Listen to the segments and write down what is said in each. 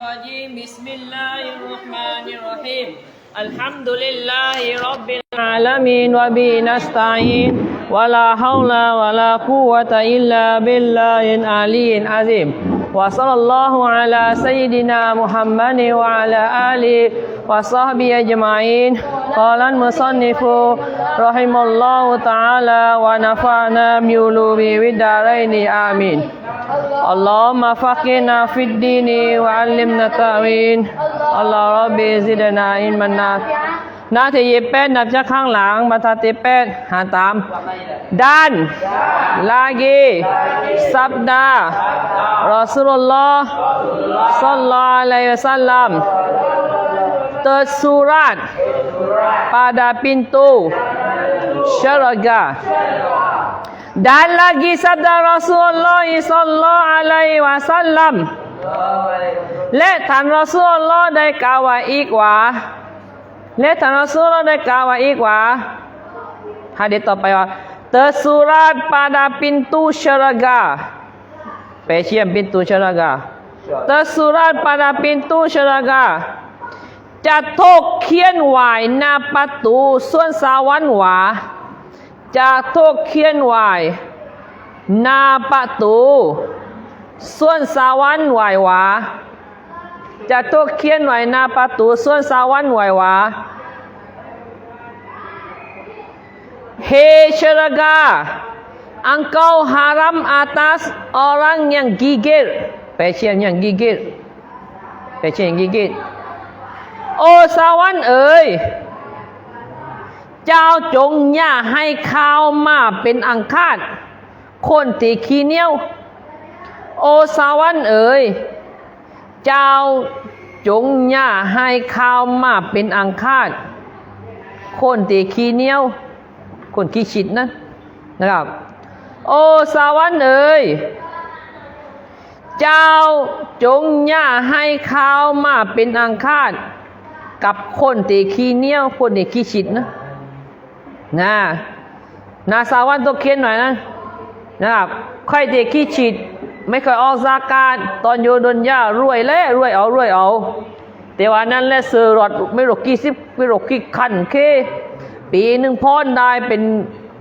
بسم الله الرحمن الرحيم الحمد لله رب العالمين وبه نستعين ولا حول ولا قوة إلا بالله العلي العظيم وصلى الله على سيدنا محمد وعلى آله وصحبه أجمعين قال المصنف رحمه الله تعالى ونفعنا بعلومه في الدارين آمين اللهم فقنا في الدين وعلمنا التأويل الله ربي زدنا علما نافعاนาทียิบเป็ดนับจากข้างหลังมาทาติเป็ดหาตาม ด้าน ลากีสัปดาห์รอสุลลอฮ์สัลลัลลอฮุอะลัยฮิวะสัลลัม tersurat pada pintu syurga dan lagi sabda Rasulullah sallallahu alaihi wasallam และท่านรอซูลลอฮ์ได้กล่าวไว้อีกว่าและท่านรอซูลลอฮ์ได้กล่าวไว้อีกว่าหะดีษต่อไปว่า tersurat pada pintu syurga ไปเชื่อม pintu syurga tersurat pada pintu syurga จะทกเขียนไว้หน้าประตูส่วนสวรรค์ว่า จากโทกเคียนวาย นาประตู ส่วนสาวันค์วายวาจากโทกเคียนวายนาประตู ส่วนสาวันค์วายวาเฮชรกา engkau haram atas orang yang gigit pasien yang gigit pasien yang gigit oh sawan ơi เจ้าจงอย่าให้ข้าวมาเป็นอังคาดคนตีขี้เหนียว โอ้สวรรค์เอ๋ยเจ้าจงอย่าให้ข้าวมาเป็นอังคาดคนตีขี้เหนียว คนขี้ฉิดนะนะครับ โอ้สวรรค์เอ๋ยเจ้าจงอย่าให้ข้าวมาเป็นอังคาดกับคนตีขี้เหนียวคนตีขี้ฉิดนะ นะนาสาวันตัวเขียนหน่อยนะนะครับใครตีขี้ฉิดไม่เคยออกซากาศตอนโยดนยารวยแล้วรวยเอารวยเอา แต่ว่านั้นแหละเสือรอดไม่รกกี่สิบไม่รกกี่คันเค ปีหนึ่งพอนได้เป็น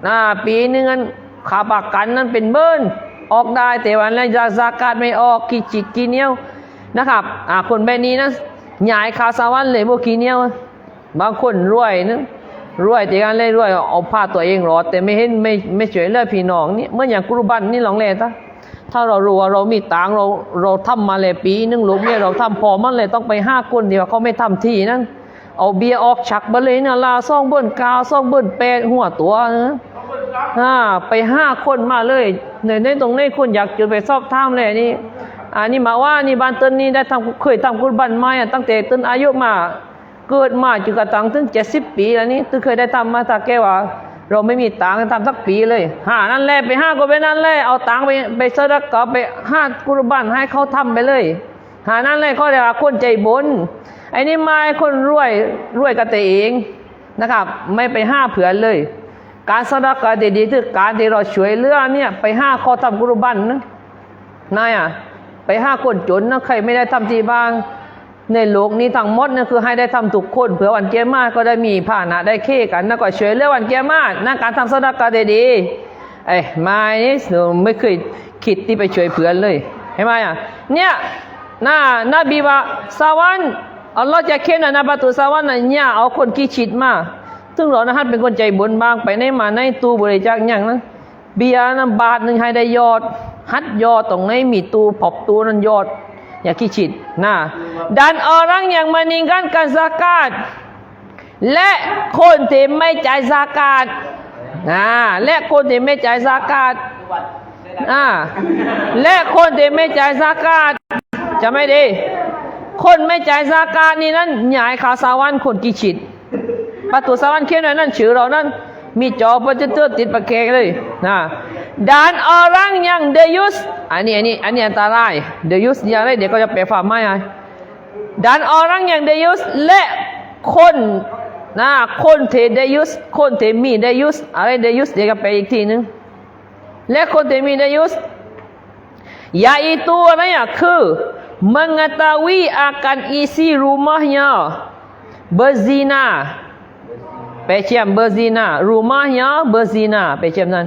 อ่าปีหนึ่งนั้นขาปากกันนั้นเป็นเบิ้นออกได้แต่วันนั้นซากาศไม่ออกขี้ฉิดขี้เนี้ยวนะครับอ่าคนแบบนี้นะหยายคาสาวรรค์เลยพวกขี้เนี้ยวบางคนรวยนะ รวยแต่การเล่นรวยเอาผ้าตัวเองรอดแต่ไม่เห็นไม่ไม่ช่วยเหลือพี่น้องนี่เมื่ออย่างกรุบันนี่ลองเลยตาถ้าเรารู้ว่าเรามีตังเราเราทำมาเลยปีนึงลูกเนี่ยเราทำพอมันเลยต้องไปห้าคนเดียวเขาไม่ทำที่นั้นเอาเบียร์ออกฉักมาเลยนะลาซ่องเบิ้นกาวซ่องเบิ้นแปดหัวตัวนะอ่าไปห้าคนมาเลยในในตรงนี้คนอยากจะไปสอบถามเลยนี่อันนี้มาว่านี่บ้านต้นนี้ได้ทำเคยทำกุบันไมตั้งแต่ต้นอายุมา เกิดมาจนกระทั่งถึงเจ็ดสิบปีแล้วนี่ตึงเคยได้ทำมาถ้าแก้วเราไม่มีตังค์ทำสักปีเลยห้านั่นแหละไปห้าก็ไปนั่นแหละเอาตังค์ไปไปสดักก็ไปห้ากุรบันให้เขาทำไปเลยหานั่นแหละเขาเรียกว่าคนใจบุญไอ้นี่มาคนรวยรวยกันแต่เองนะครับ ไม่ไปห้าเผื่อเลย การสดักก็ดีๆคือการที่เราช่วยเหลือเนี่ยไปห้าเขาทำกุรบันนะนายอะไปห้าคนจนนะใครไม่ได้ทำที่บ้าง ในโลกนี้ทั้งหมดนะคือให้ได้ทำทุกคนเผื่อวันเกียรมาก็ได้มีผ่านะได้เคกันนะก็ช่วยเหลือวันเกียรมานะการทำสดักก็ดีๆไอ้มานี่หนูไม่เคยคิดที่ไปช่วยเพื่อนเลยเห็นไหมอะเนี่ยน่านาบีว่าสวรรค์อัลลอฮ์จะเค้นนะประตูสวรรค์น่ะเนี่ยเอาคนขี้ฉิดมาซึ่งเรานะฮัทเป็นคนใจบุญบางไปในมาในตู้บริจาคอย่างนั้นเบียร์นะบาทหนึ่งให้ได้ยอด ฮัดยอดตรงไหนมีตู้ปอบตู้นั้นยอด อย่าขี้ฉิดนะ dan orang yang meninggalkan zakat และคนที่ไม่จ่าย zakat นะและคนที่ไม่จ่าย zakat อ่าและคนที่ไม่จ่าย zakat จะไม่ดี คนไม่จ่าย zakat นี่นั่นหยายขาสาวันคนกี่ฉิดประตูสาวรรค์เขียนไว้นั่นชื่อเรานั่นมีจอปรเจคเตอร์ติดประแกงเลยนะ ด้านอรังยังเดยุสอันนี้อันนี้อันนี้อันตรายเดยุสอย่างไรเดี๋ยวก็จะแปลความไม่ไงด้านอรังยังเดยุสและคนนะคนเทเดยุสคนเทมีเดยุสอะไรเดยุสเดี๋ยวก็ไปอีกทีนึงและคนเทมีเดยุส yaitu อะไรอะคือ mengetahui akan isi rumahnya berzina ไปเชียมเบอร์ซีนารูมาเฮียเบอร์ซีนาไปเชียมนั้น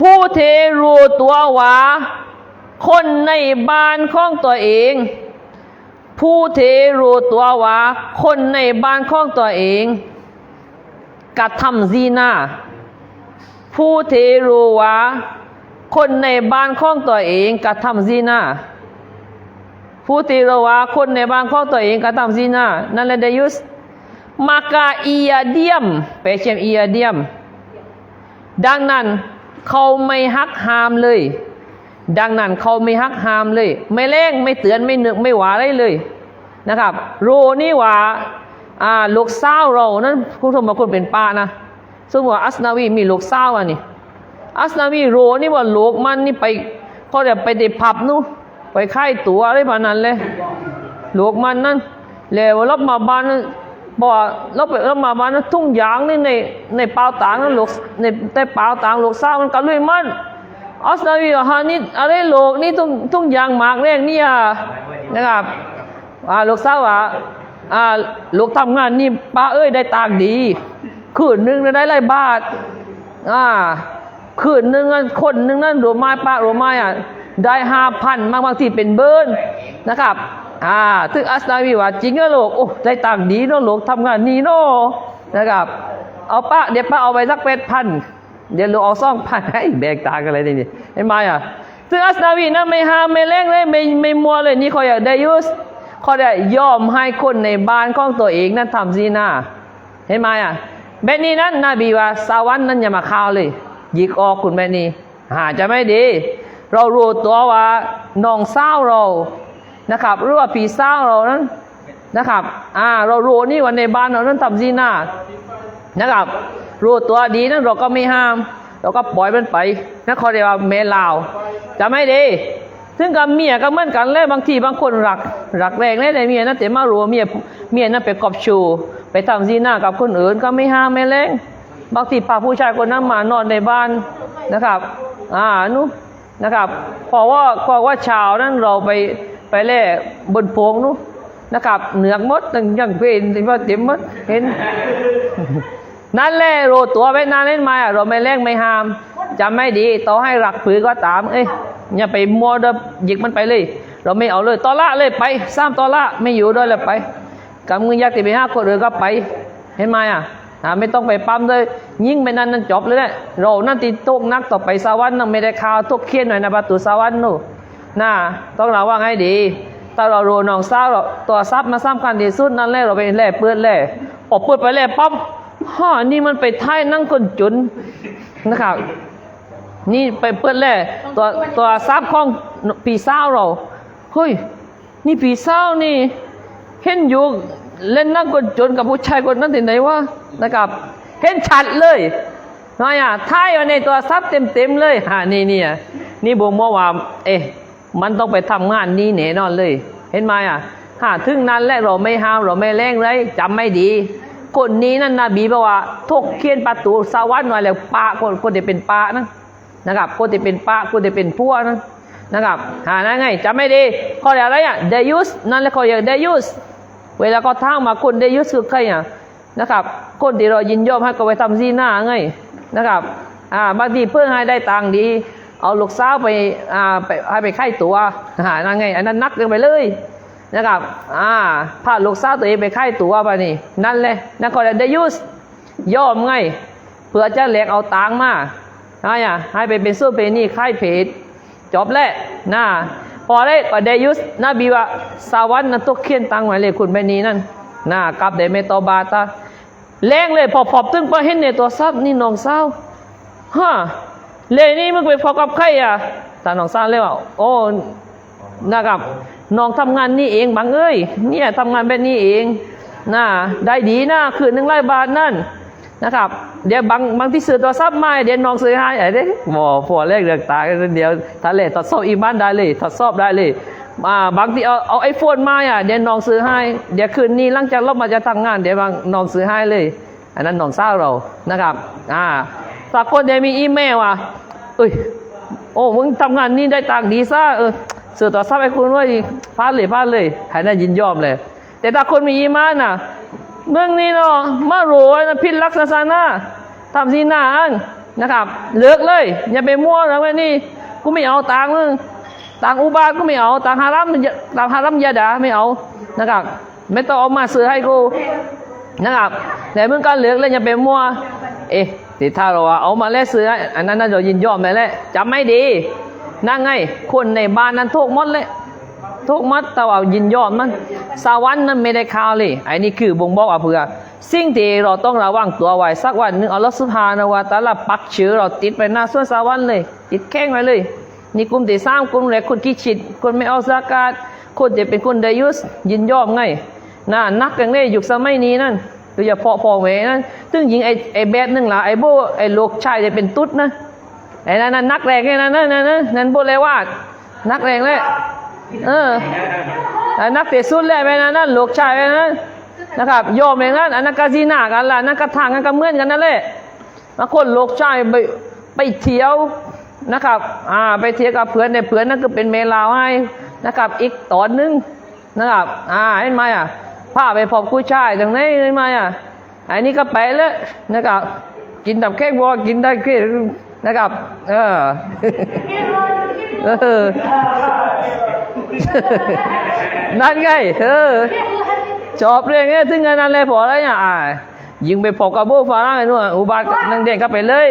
ผู้เทรู้ตัวว่า คนในบ้านของตัวเอง ผู้เทรู้ตัวว่า คนในบ้านของตัวเอง กระทำซีนาผู้เทรู้ว่า คนในบ้านของตัวเองกระทำซีนาผู้เทรู้ว่าคนในบ้านของตัวเองกระทำซีนานั่นแหละเดยุส maka ia diam ไปเชียม ia diam ดังนั้น เขาไม่ฮักหามเลย ดังนั้นเขาไม่ฮักหามเลย ไม่แรงไม่เตือนไม่นึกไม่หวาอะไรเลยนะครับรู้นี่ว่าอ่าลูกสาวเรานั้นคุณสมบัติคนเป็นป้านะสมมติว่าอัสนาวีมีลูกสาวอันนี้อัสนาวีรู้นี่ว่าลูกมันนี่ไปเขาเดี๋ยวไปเดผับนู้นไปค่ายตัวอะไรแบบนั้นเลยลูกมันนั่นแล้วรับมาบ้านนั้น บอกว่าเราไปเรับมาบ้านนั้นทุ่งยางนี่ในในเปาต่างนั้นหลกในในเปาต่างลูกสาวมันก็ลุยมันออสเตรเลียฮะนี่อะไรโลกนี่ทุ่งทุ่งยางหมากแรกนี่อะนะครับอ่าลูกสาว่าอ่าลูกทำงานนี่ป้าเอ้ยได้ตังดีคืนหนึ่งได้หลายบาทอ่าคืนหนึ่งคนหนึ่งนั่นรวมไม้ป้ารวมไม้อะได้ห้าพันบางบางทีเป็นเบิร์นนะครับ อ่าถึงอัสนาวีว่าจริงอะลูกโอ้ได้ตังค์ดีเนาะลูกทำงานนี่เนาะนะครับ เอาป้าเดี๋ยวป้าเอาไปสักเป็ดพันเดี๋ยวเราเอาซ่องพันให้แบกตากันเลยนี่เห็นไหมอะซึ่งอัสนาวีนะไม่ห้ามไม่เร่งเลยไม่ไม่มัวเลยนี่เขาอยากได้ยุสเขาได้ยอมให้คนในบ้านของตัวเองนั้นทำซีนาเห็นไหมอะแบบนี้นั้นนบีว่าสวรรค์นั้นอย่ามาข่าวเลยหยิกออกคุณแบบนี้หาจะไม่ดี เรารู้ตัวว่าน้องสาวเรา นะครับหรือว่าพี่สาวเรานั้นนะครับอ่าเรารู้นี่ว่าในบ้านเรานั้นทำซีนานะครับรู้ตัวดีนั้นเราก็ไม่ห้าม เราก็ปล่อยมันไปนั่นเขาเรียกว่าเมลาวจะไม่ดี ซึ่งกับเมียก็เหมือนกันเลยบางทีบางคนรักรักแรงเลยในเมียนะแต่มารู้เมียเมียนั้นไปกอบชู ไปทำซีหน้ากับคนอื่นก็ไม่ห้ามไม่แรงบางทีพาผู้ชายคนนั้นมานอนในบ้านนะครับ อ่านุนะครับเพราะว่าเพราะว่าเชาวนั้นเราไป ไปแล่บนโพงนู้นะครับเหนือกมดตั้งยังเป็นที่ว่าเต็มมดเห็น นั่นแหละโรตัวไว้นานเล่นมาอะเราไม่แรงไม่ห้ามจำไม่ดีต่อให้รักผือก็ตาม เอ้ยอย่าไปมัวเดับหยิกมันไปเลย เราไม่เอาเลยตอละเลยไปซ้ำตอละไม่อยู่ด้วยเลยไปกำมือยักติไปห้าคนเรือก็ไป เห็นไหมอะอ่าไม่ต้องไปปั๊มเลยยิ่งไปนั้นนั่นจบเลยแหละเรานั่นติดตกนักต่อไปสวรรค์นั่นไม่ได้ข่าวตกเคียนหน่อยนะประตูสวรรค์นู่น น่าต้องระวังให้ดีถ้าเรารูน้องสาวเราตัวทรัพย์มาสำคัญที่สุดนั่นแหละเราไปแล่เปื้อนแล่ออกเปื้อนไปแล่ปั๊บฮ่อนี่มันไปท้ายนั่งคนจุนนะครับนี่ไปเปิดแล่ตัวตัวทรัพย์ของปีเศร้าเราเฮ้ยนี่ปีเศร้านี่เห็นอยู่เล่นนั่งคนจุนกับผู้ชายคนนั้นที่ไหนวะนะครับ เห็นชัดเลยน้อยอะท้ายอยู่ในตัวทรัพย์เต็มๆเลยฮะนี่เนี่ยนี่บ่งบอกว่าเอ๊ะ มันต้องไปทำงานนี้แน่นอนเลย เห็นไหมอะหาถึงนั้นแหละเราไม่ห้ามเราไม่แรงเลยจำไม่ดี คนนี้นั่นนบีบอกว่าทกเขียนประตูสวรรค์หน่อยแล้วปะคนคนที่เป็นปะนะนะครับคนที่เป็นปะคนที่เป็นพวกนะนะครับหาได้ไงจำไม่ดีข้ออะไรอะเดยุสนั่นแหละเขาเรียกเดยุสเวลาเขาทั้งมาคนเดยุสคือใครอะนะครับ คนที่เรายินยอมให้เขาไปทำซีหน้าไงนะครับอ่าบางทีเพื่อให้ได้ตังดี เอาลูกสาวไปอ่าไปให้ไปไข่ตัวหานั่นไงอันนั้นนักเกินไปเลยนะครับอ่าพาลูกสาวตัวเองไปค่ายตัวไปนี่ นั่นเลยนั่นก็เยได้ยุสยอมไงเพื่อจะแหลกเอาตังค์มาให้อะให้ไปเป็นสู้เพนี่ค่ายเพจจบแล้วนะพอได้ก็ได้ยุสนบีว่าสวรรค์นั้นต้องเขียนตังค์ไว้เลยคุณแม่นี้นั่นนะกลับได้เมตอบาตาแรงเลยพอพอบตึงไปเห็นในตัวซับนี่น้องสาวฮะ เลยนี่มึงไปพอกับใครอะแต่น้องสาวเลยว่าโอ้นะครับน้องทำงานนี่เองบังเอ้ยเนี่ยทำงานแบบนี้เองนะได้ดีนะคืนหนึ่งร้อยบาทนั่นนะครับ เดี๋ยวบางบางที่ซื้อตัวซับมาเดี๋ยวน้องซื้อให้ไอ้เด้หมอพอแรกเลือกตากันเดียวทะเลทดสอบอีมันได้เลยทดสอบได้เลยอ่าบางทีเอาเอาไอโฟนมาอะเดี๋ยวน้องซื้อให้ เดี๋ยวคืนนี้หลังจากเรามาจะทำงานเดี๋ยวบางน้องซื้อให้เลย อันนั้นน้องสาเรานะครับอ่า ถ้าคนเดียมีอีเมลอะเอ้ยโอ้มึงทำงานนี่ได้ตังค์ดีซ่าเออสื่อต่อทรัพย์ให้คุณว่าพลาดเลยพลาดเลยให้น่ายินยอมเลย แต่ถ้าคนมีอีมานน่ะเมืองนี้เนาะมารวยนะพิษลักษณะนาทำสีหน้าอันนะครับ เลิกเลย อย่าไปมั่วนะแม่นี่กูไม่เอาตังค์มึงตังอุบาทก็ไม่เอาตังฮารัมตังฮารัมยาดาไม่เอานะครับไม่ต้องเอามาซื้อให้กู นะครับแต่เมื่อการเหลือกเลยอย่าไปมัวเอ๊ะติถ้าเราเอามาแล้วซื้ออันนั้นน่าจะยินยอมไปแล้วจำไม่ดีนั่งไงคนในบ้านนั้นทุกมดเลยทุกมัดแต่ว่ายินยอมมันสวรรค์นั้นไม่ได้ข่าวเลยไอ้นี่คือบ่งบอกว่าเผื่อสิ่งที่เราต้องระวังตัวไว้สักวันหนึงเอัลลอฮฺสุบฮานวตาลาปักชื่อเราติดไปหน้าส่วนสวรรค์เลย ติดแข้งไว้เลย นี่กลุ่มที่สามกลุ่มแรกคนขี้ฉิดคนไม่เอาสากาศคนที่เป็นคนไดยุสยินยอมไง น่านักกันเลยยุคสมัยนี้นั่นโดยเฉพาะพ่อแม่นั่นซึ่งยิงไอ้ไอ้แบบหนึงล่ะไอ้โบไอ้ลูกชายจะเป็นตุ๊ดนะไอ้นั่นนะนักแรงไอ้นั่นนั่นนั่นนั่นนั่นโบเลยว่านักแรงเลยเอออันนักเตะสุดแหละไปนะนั่นลูกชายไปนะนนะครับยมอย่างนั้นอันนั้นก็จีนากันละนั่นก็ทางกันก็เมือนกันนั่นแหละบางคนลูกชายไปไปเที่ยวนะครับ อ่า ไปเที่ยวกับเพื่อนในเพื่อนนั่นก็เป็นเมลาวให้นะครับ อีกตอนหนึงนะครับ อ่าเห็นไหมอะ พาไปพบผู้ชายตรงนี้เห็นไหมอะอันนี้ก็ไปแล้วนะครับ กินดับแค่บัวกินได้แค่นะครับ เออเออนั่นไงเออจอบเรื่องเงี้ยถึงกันนั่นเลยพอแล้วเนี่ยอ่ายิงไปพบกับโบฟาร่าไอ้นู่นอุบาทนังเด่นก็ไปเลย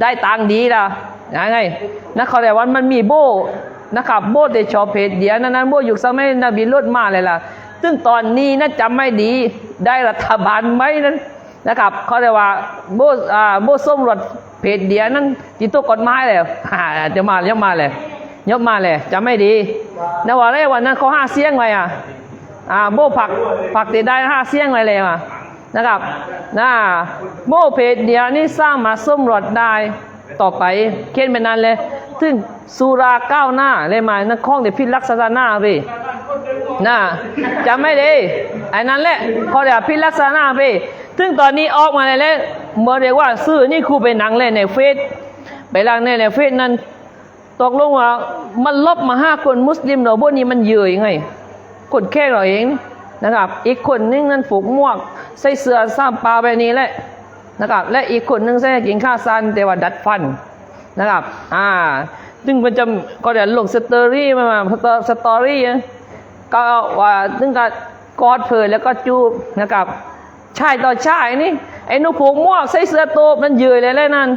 ได้ตังดีละยังไงนักข่าวแต่วันมันมีโบนะครับโบแต่ชอบเพจเดียวนั้นนั้นโบอยู่สมัยนบีลดมาเลยล่ะ ซึ่งตอนนี้น่าจำไม่ดีได้รัฐบาลไหมนั้นนะครับเขาเรียกว่าโบอ่าโบส้มรถเพจเดียนั้นที่ตัวกฎหมายเลยอ่าจะมาเรียมาเลยยกมาเลยจำไม่ดีนะว่าได้วันนั้นเขาห้าเสียงไว้อะอ่าโบผักผักติดได้ห้าเสียงไว้เลยอะนะครับนะโบเพจเดียวนี่สร้างมาส้มรถได้ต่อไปเขียนไปนานเลยถึงสุราก้าวหน้าเลยมานั่นข้องเดี๋ยวพิษลักษณะหน้าไป นะจำไม่ดีไอ้นั้นแหละเขาเดี๋ยวพิลักษณะไปถึงตอนนี้ออกมาเลยแล้วเมื่อเรียกว่าซื้อนี่ครูไปหนังเลยในเฟซไปลังในในเฟซนั้นตกลงว่ามันลบมาห้าคนมุสลิมเราพวกนี้มันเย่อยังไงคนแค่เราเองนะครับ อีกคนนึงนั้นผูกมวก ใส่เสื้อซ้ำปลาไปนี้แหละนะครับ และอีกคนนึงใส่กินข้าวซันแต่ว่าดัดฟันนะครับ อ่า ซึ่งมันจะก็เดี๋ยวลงสตอรี่มามาสตอรี่ ก็ว่าซึ่งก็กอดเพลแล้วก็จูบนะครับชายต่อชายนี่ไอ้หนูผูกหมวกใส่เสื้อโตบมันเยอะเลยแหละนั่น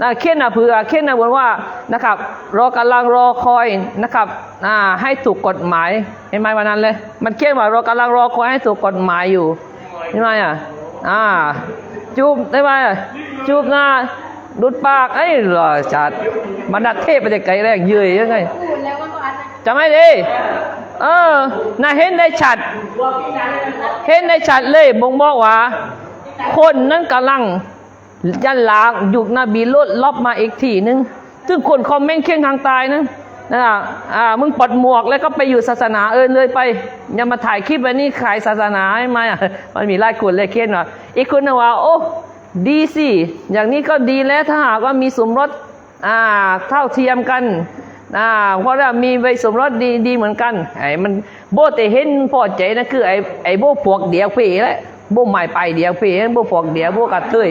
นะเขียนนะเผื่อเขียนนะบนว่านะครับรอกำลังรอคอยนะครับอ่าให้ถูกกฎหมายเห็นไหมวันนั้นเลย มันเขียนว่ารอกำลังรอคอยให้ถูกกฎหมายอยู่เห็นไหมอะอ่าจูบได้ไหมจูบหน้าดุดปากไอ้หล่อจัดมันดัดเทพไปแต่ไกลแรกเยืยยังไงพูดแล้วมันก็อันนะจะไม่ดี เออน่าเห็นได้ชัด เห็นได้ชัดเลยบ่งบอกว่า คนนั้นกำลังยันลางยุคนบีลดลอบมาอีกทีนึง ซึ่งคนคอมเมนต์เคียงทางตายนะนะอ่า มึงปลดหมวกแล้วก็ไปอยู่ศาสนาเอินเลยไป อย่ามาถ่ายคลิปไว้นี่ขายศาสนาให้มาอะมันมีหลายคนเลยเคียนว่าอีกคนนึงว่า โอ้ ดีสิ อย่างนี้ก็ดีแล้วถ้าหากว่ามีสมรสอ่า เท่าเทียมกัน อ่าเพราะว่ามีใบสมรสดีดีเหมือนกันไอ้มันโบแต่เห็นพอใจนะคือไอ้ไอ้โบพวกเดียวเพ่แหละโบหม่ไปเดียวเพ่โบพวกเดียวโบกัดเตย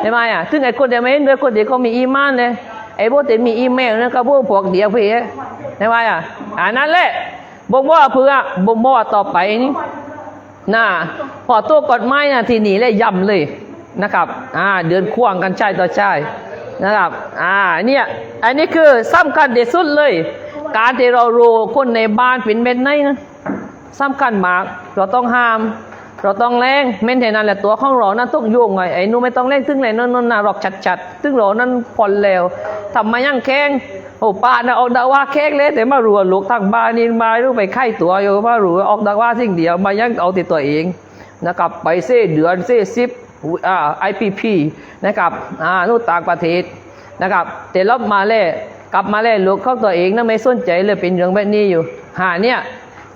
ใช่ไหมอะซึ่งไอ้คนเดียวไม่เห็นด้วยคนเดียวเขามีอีมานเลยไอ้โบแต่มีอีเมลนะก็โบพวกเดียวเพ่ใช่ไหมอะอันนั้นแหละบ่บอกเพื่อบ่บอกต่อไปนี่น่าพอตัวกฎหมายนะทีนี้เลยย่ำเลยนะครับ อ่า เดือนควงกันใช่ต่อใช่ นะครับ อ่า เนี่ย อันนี้คือสำคัญที่สุดเลย การที่เรารู้คนในบ้านเป็นเม็ดไหนนะสำคัญมาก เราต้องห้าม เราต้องแรงเม่นเท่านั้นแหละตัวของเรานั้นต้องโยงไงไอ้หนูไม่ต้องแรงตึงเลยนั่นนั่นน่ะหรอกชัดๆตึงเรานั้นผ่อนแล้วทำมายังแข้งโอ้ป้านะออกดาว่าแข้งเลยแต่มารัวลูกทางบ้านนี่มารู้ไปไข่ตัวอยู่มารัวออกดาว่าสิ่งเดียวมายังเอาติดตัวเองนะครับไปเส้เดือนเส้ซิปอ่าไอพีพีนะครับอ่านู่นต่างประเทศนะครับแต่รอบมาแล้วกลับมาแล้วลูกเขาตัวเองนั่นไม่สนใจเลยเป็นเรื่องแบบนี้อยู่หาเนี่ย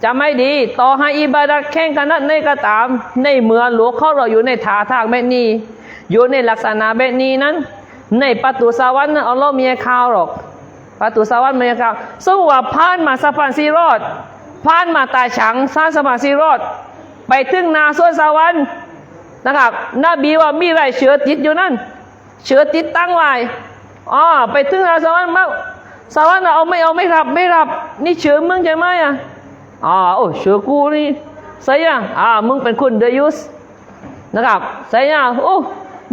จะไม่ดีต่อให้อิบาดัดแข่งกันนั้นในก็ตาม ในเมื่อลูกเขาเราอยู่ในท่าทางแบบนี้ อยู่ในลักษณะแบบนี้นั้น ในประตูสวรรค์นั้นอัลลอฮ์มีข่าวหรอก ประตูสวรรค์เมียครับสมมติว่าผ่านมาสะพานสีรอดผ่านมาตาฉังสร้างสะพานสีรอด ไปถึงนาสวนสวรรค์ นะครับนบีว่ามีไรเชื้อติดอยู่นั่น เชื้อติดตั้งไว้อ๋อไปถึงนาสวรรค์มาสวรรค์น่ะเอาไม่เอาไม่รับไม่รับ นี่เชื้อมึงใช่ไหมอะอ๋อโอ้เชื้อกูนี่ใช่ยังอ่ามึงเป็นคนเดยุสนะครับใส่ยาโอ้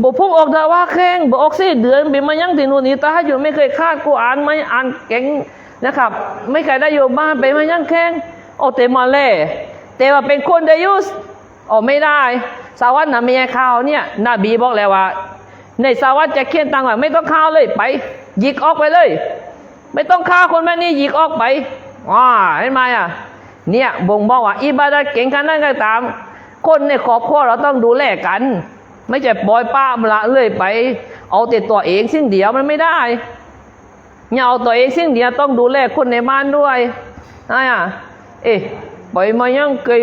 บพุ่งออกดาว่าแข้งบออกสิเดือนเป็นมายังที่นู่นนี่ตาอยู่ไม่เคยคาดกูอ่านไม่อ่านเก่งนะครับ ไม่เคยได้อยู่บ้านไปมายังแข้งโอ้เตมาเล่แต่ว่าเป็นคนเดยุสโอ้ไม่ได้ สาวัตนะไม่ใช่ข่าวเนี่ยนบีบอกแล้วว่า ในสาวัตจะเขียนตังว่าไม่ต้องข่าวเลยไป หยิกออกไปเลย ไม่ต้องฆ่าวคนแบบนี้หยิกออกไปว้าเห็นไหมอะเนี่ยบ่งบอกว่าอิบาดะเก่งขนาดนั้นก็ตาม คนในครอบครัวเราต้องดูแลกัน ไม่ใช่ปล่อยป้ามละเลยไป เอาแต่ตัวเองสิ่งเดียวมันไม่ได้เนี่ยเอาตัวเองสิ่งเดียวต้องดูแลคนในบ้านด้วยอะเอ๊ะไปมายังเคย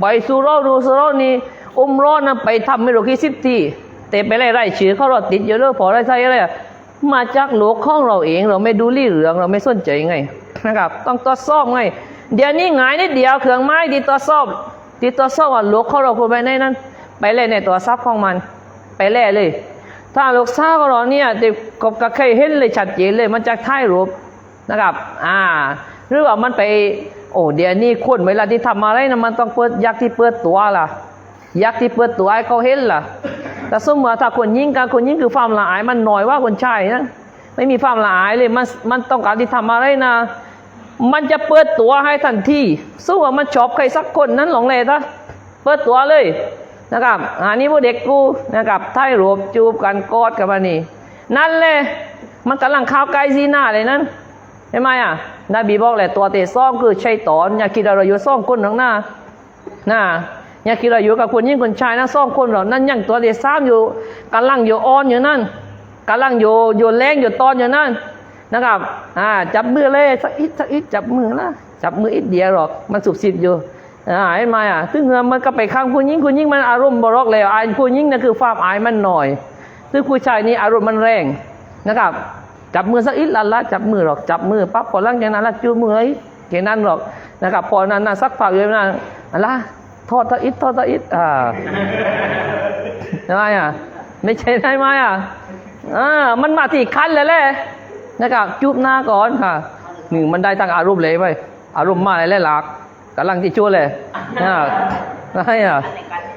ไปสุเหราดูสุรานี่ อุ้มร้อนนะไปทำไม่รู้กี่สิบทีแต่ไปไล่ไล่ชื่อเขาเราติดเยอะเลยพออะไรใช่อะไรมาจากโลกของเราเองเราไม่ดูรี่เหลืองเราไม่สนใจไงนะครับ ต้องตรวจสอบไง เดี๋ยวนี้งายนิดเดียวเครื่องไม้ดีตรวจสอบดีตรวจสอบว่าโลกของเราคนไปในนั้น ไปเล่ในตัวซับของมัน ไปแล่เลย ถ้าลูกสาของเราเนี่ยเด็กกบกับเคยเห็นเลยชัดเจนเลยมันจะถ่ายรูปนะครับ อ่า หรือว่ามันไป โอ้เดี๋ยวนี้คนเวลาที่ทำอะไรนะมันต้องเปิดยักษ์ที่เปิดตัวล่ะ ยักษ์ที่เปิดตัวให้เขาเห็นล่ะ แต่สมมติว่าถ้าคนยิงกันคนยิงคือความละอายมันน้อยว่าคนชายนะไม่มีความละอายเลยมันมันต้องการที่ทำอะไรนะ มันจะเปิดตัวให้ทันทีสู้ว่ามันชอบใครสักคนนั้นหลงเลยนะเปิดตัวเลยนะครับอันนี้พวกเด็กกูนะครับถ่ายรูปจูบกันกอดกันมานี่นั่นเลยมันกำลังข้าวไกลซีหน้าเลยนั้นเห็นไหมอะนบีบอกแหละตัวเตะซ่อมคือใชัยตอนอย่าคิดว่าเรอยู่ซ่อมคนข้างหน้านะ อย่าคิดว่าอยู่กับคนยิ่งคนชายนะซ่อมคนเรานั่นยังตัวเตะซ้ำอยู่กำลังอยู่อ่อนอยู่นั่นกำลังอยู่อยู่แรงอยู่ตอนอยู่นั่นนะครับอ่าจับมือเลยสักอิดสักอิดจับมือละจับมืออิดเดียวหรอกมันสุบสิบอยู่อ่าเห็นไหมอะซึ่งมันก็ไปข้างคุณยิ่งคุณยิ่งมันอารมณ์บรอกแล้วอายคุณยิ่งนั่นคือความอายมันหน่อย ซึ่งผู้ชายนี่อารมณ์มันแรงนะครับจับมือสักอิดละละจับมือหรอกจับมือปั๊บพอหลังจากนั้นละจูมือไอ้แค่นั้นหรอกนะครับพอนั้นนะสักพักอยู่นั้นอะ ทอดตะอิดทอดตะอิดอ่าใช่ไมอะไม่ใช่ได้ไหมอะอ่ามันมาที่คันแล้วแหละนะครับจุบหน้าก่อนค่ะหนึ่งมันได้ตั้งอารมณ์เลยไปอารมณ์มาเลยแหลักกำลังที่ชั่วเลยนะนะให้อะ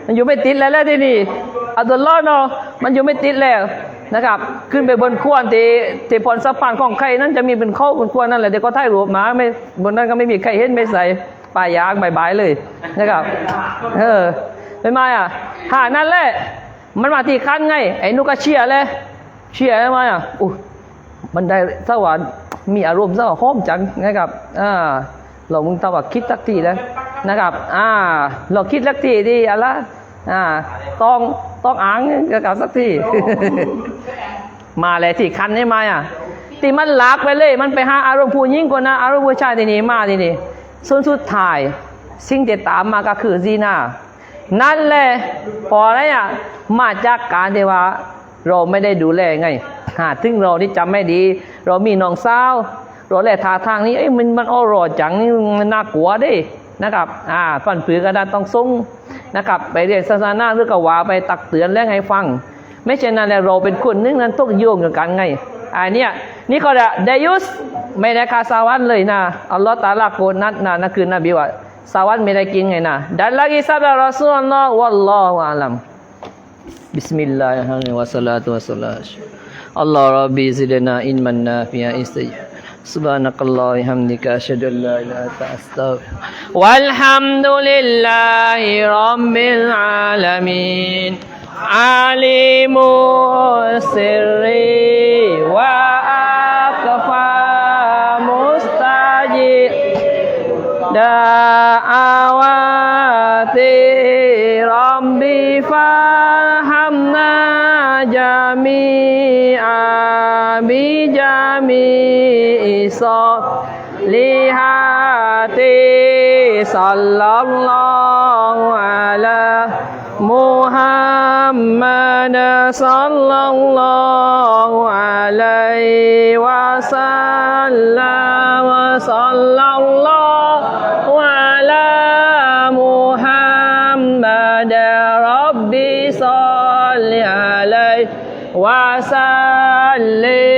มันอยู่ไม่ติดแล้วแหละที่นี่อัลลอฮ์เนาะมันอยู่ไม่ติดแล้วนะครับ ขึ้นไปบนขวานที่ที่พรสะพานของใครนั้นจะมีเป็นเข้าบนขวานนั่นแหละเดี๋ยวก็ถ่ายรูปมาไม่บนนั้นก็ไม่มีใครเห็นไม่ใส่ ปลายยางบายๆเลยนะครับ เออเป็นไงอะหานั่นแหละมันมาที่คันไง ไอ้นุกก็เชียร์เลยเชียร์ได้ไหมอะอู้มันได้สวรรค์มีอารมณ์สวรรค์หอมจังนะครับอ่าเรามึงตาว่าคิดสักทีแล้วนะครับ อ่า เราคิดสักทีดีอะไรอ่า ต้องต้องอ่างกับสักทีมาเลยที่คันนี่มาอะที่มันลากไปเลย มันไปหาอารมณ์ผู้หญิงคนนะอารมณ์ผู้ชายที่นี่มาที่นี่ ส่วนสุดท้ายสิ่งที่ตามมาก็คือซีนานั่นแหละพออะไรอะมาจากการที่ว่า เราไม่ได้ดูแลไงหาถึงเรานี่จำไม่ดี เรามีน้องสาวเราแลทาทางนี้เอ้ยมันมันอร่อยจังนี่มันน่ากลัวดินะครับ อ่าฟันผือกระดานต้องส่งนะครับ ไปเรียนศาสนาหรือกว่าไปตักเตือนแล้วให้ฟัง ไม่ใช่นั้นแหละเราเป็นคนนึงนั้นต้องโยงกันไง อันเนี้ยนี่ก็จะไดยุสไม่ได้คาสวรรค์เลยนะ อัลลอฮฺตาลาโกนัดนะนั่นคือนบีว่าสวรรค์ไม่ได้กินไงนะดันลากิซับรอซูลลอฮ์วัลลอฮุอาลัม بسم الله الرحمن الرحيم والصلاة والسلام الله ربي زدنا علما نافعا استجب سبحانك الله وبحمدك أشهد أن لا إله إلا أنت أستغفرك والحمد لله رب العالمين alimu sirri wa akfa Mustaji da'awati rabbi fahamna jami'a bi jami'i salihati sallallahu ala muhammad. محمد صلى الله عليه وسلم صلى الله على محمد ربي صل عليه وسلم